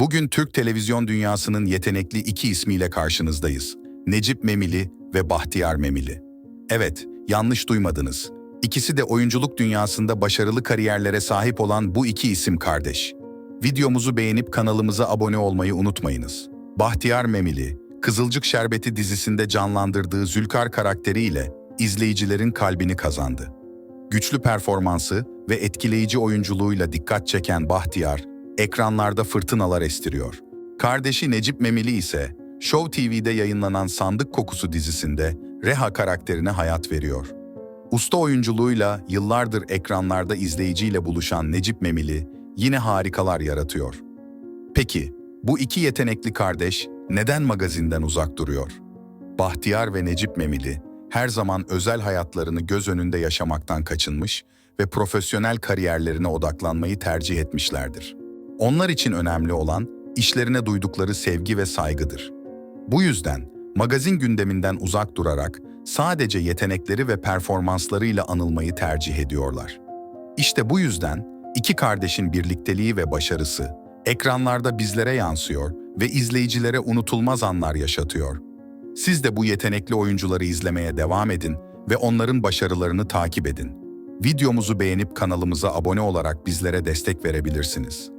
Bugün Türk televizyon dünyasının yetenekli iki ismiyle karşınızdayız. Necip Memili ve Bahtiyar Memili. Evet, yanlış duymadınız. İkisi de oyunculuk dünyasında başarılı kariyerlere sahip olan bu iki isim kardeş. Videomuzu beğenip kanalımıza abone olmayı unutmayınız. Bahtiyar Memili, Kızılcık Şerbeti dizisinde canlandırdığı Zülkar karakteriyle izleyicilerin kalbini kazandı. Güçlü performansı ve etkileyici oyunculuğuyla dikkat çeken Bahtiyar, ekranlarda fırtınalar estiriyor. Kardeşi Necip Memili ise Show TV'de yayınlanan Sandık Kokusu dizisinde Reha karakterine hayat veriyor. Usta oyunculuğuyla yıllardır ekranlarda izleyiciyle buluşan Necip Memili yine harikalar yaratıyor. Peki, bu iki yetenekli kardeş neden magazinden uzak duruyor? Bahtiyar ve Necip Memili her zaman özel hayatlarını göz önünde yaşamaktan kaçınmış ve profesyonel kariyerlerine odaklanmayı tercih etmişlerdir. Onlar için önemli olan işlerine duydukları sevgi ve saygıdır. Bu yüzden magazin gündeminden uzak durarak sadece yetenekleri ve performanslarıyla anılmayı tercih ediyorlar. İşte bu yüzden iki kardeşin birlikteliği ve başarısı ekranlarda bizlere yansıyor ve izleyicilere unutulmaz anlar yaşatıyor. Siz de bu yetenekli oyuncuları izlemeye devam edin ve onların başarılarını takip edin. Videomuzu beğenip kanalımıza abone olarak bizlere destek verebilirsiniz.